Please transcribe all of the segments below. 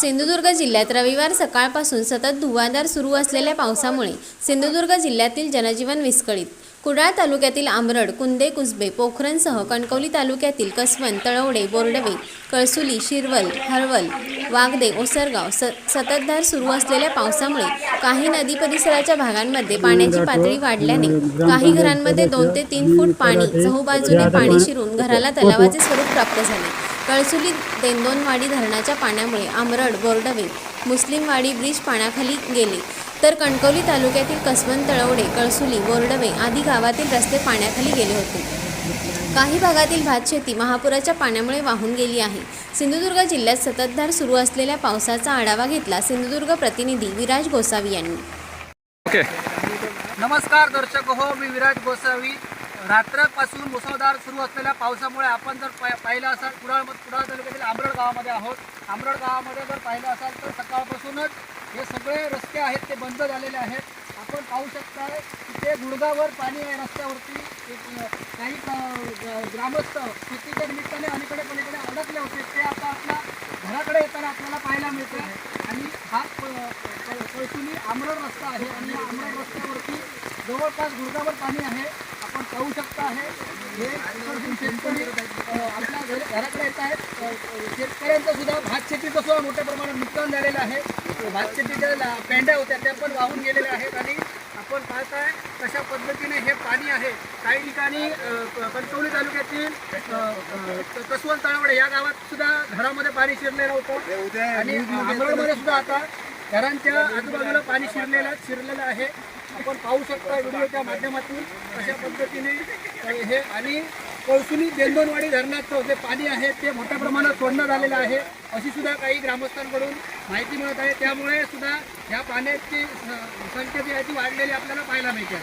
सिंधुदुर्ग जिल्ह्यात रविवार सकाळपासून सतत धुवाधार सुरू असलेल्या पावसामुळे सिंधुदुर्ग जिल्ह्यातील जनजीवन विस्कळीत. कुडाळ तालुक्यातील आंबरड कुंदे कुसबे पोखरणसह कणकवली तालुक्यातील कसवण तळवडे बोर्डवे कळसुली शिरवल हरवल वागदे ओसरगाव स सततधार सुरू असलेल्या पावसामुळे काही नदी परिसराच्या भागांमध्ये पाण्याची पातळी वाढल्याने काही घरांमध्ये दोन ते तीन फूट पाणी चहूबाजूने पाणी शिरून घराला तलावाचे स्वरूप प्राप्त झाले. कळसुली देंदोनवाडी धरणाच्या पाण्यामुळे आमरड बोर्डवे मुस्लिमवाडी ब्रिज पाण्याखाली गेले. तर कणकवली तालुक्यातील कसवण तळवडे कळसुली बोर्डवे आदी गावातील रस्ते पाण्याखाली गेले होते. काही भागातील भातशेती महापुराच्या पाण्यामुळे वाहून गेली आहे. सिंधुदुर्ग जिल्ह्यात सततधार सुरू असलेल्या पावसाचा आढावा घेतला सिंधुदुर्ग प्रतिनिधी विराज गोसावी यांनी. ओके. नमस्कार दर्शक हो मी विराज गोसावी. रात्रपासून मुसळधार सुरू असलेल्या पावसामुळे आपण जर पाहिलं असाल कुडाळ कुडाळ तालुक्यातील आंबरड गावामध्ये आहोत. आंबरड गावामध्ये जर पाहिलं असाल तर सकाळपासूनच हे सगळे रस्ते आहेत ते बंद झालेले आहेत. आपण पाहू शकताय की ते गुडगावर पाणी आहे रस्त्यावरती. एक, काही ग्रामस्थ शेतीच्या निमित्ताने अलीकडे पलीकडे अडकले होते. ते आता आपल्या घराकडे येताना आपल्याला पाहायला मिळते कळसुली आमरड रस्ता आहे आणि या आमरड रस्त्यावरती जवळपास गुडगावर पाणी आहे. आपण पाहू शकता आहे. हे शेतकरी आपल्या घर- घराकडे येत आहेत. शेतकऱ्यांचं सुद्धा भात शेतीचं सुद्धा मोठ्या प्रमाणात नुकसान झालेलं आहे. भात शेतीच्या पेंड्या होत्या त्या पण वाहून गेलेल्या आहेत आणि आपण पाहताय कशा पद्धतीने हे पाणी आहे. काही ठिकाणी कणकवली तालुक्यातील कसवंत तळवडे या गावात सुद्धा घरामध्ये पाणी शिरलेलं होतं. आणि आंबरमध्ये सुद्धा आता घरांच्या आजूबाजूला पाणी शिरलेलं शिरलेलं आहे. आपण पाहू शकता व्हिडिओच्या माध्यमातून अशा पद्धतीने हे आणि कळसुनी देंदोनवाडी धरणाचं जे पाणी आहे ते मोठ्या प्रमाणात सोडण्यात आलेलं आहे. अशी सुद्धा काही ग्रामस्थांकडून माहिती मिळत आहे. त्यामुळे सुद्धा ह्या पाण्याची संख्या जी आहे ती वाढलेली आपल्याला पाहायला मिळते.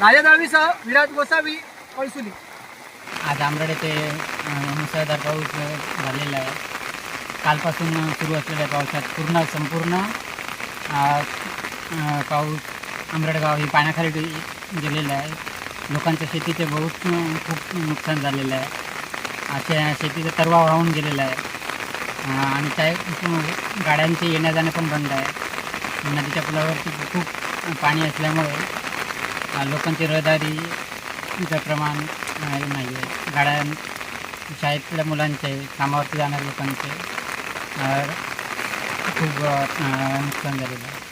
राजा दळवीसह विराज गोसावी कळसुनी. आज आमरड येथे मुसळधार पाऊस झालेला आहे. कालपासून सुरू असलेल्या पावसात पूर्ण संपूर्ण पाऊस आंबरडगाव हे पाण्याखाली गेलेलं आहे. लोकांच्या शेतीचे बहुत खूप नुकसान झालेलं आहे. अशा शेतीचा तरवा वाहून गेलेला आहे. आणि त्या गाड्यांचे येण्या जाणं पण बंद आहे. नदीच्या पुलावरती खूप पाणी असल्यामुळे लोकांची रहदारीचं प्रमाण नाही आहे गाड्या शाळेतल्या मुलांचे कामावरती जाणाऱ्या लोकांचे खूप अ, नुकसान झालेलं आहे.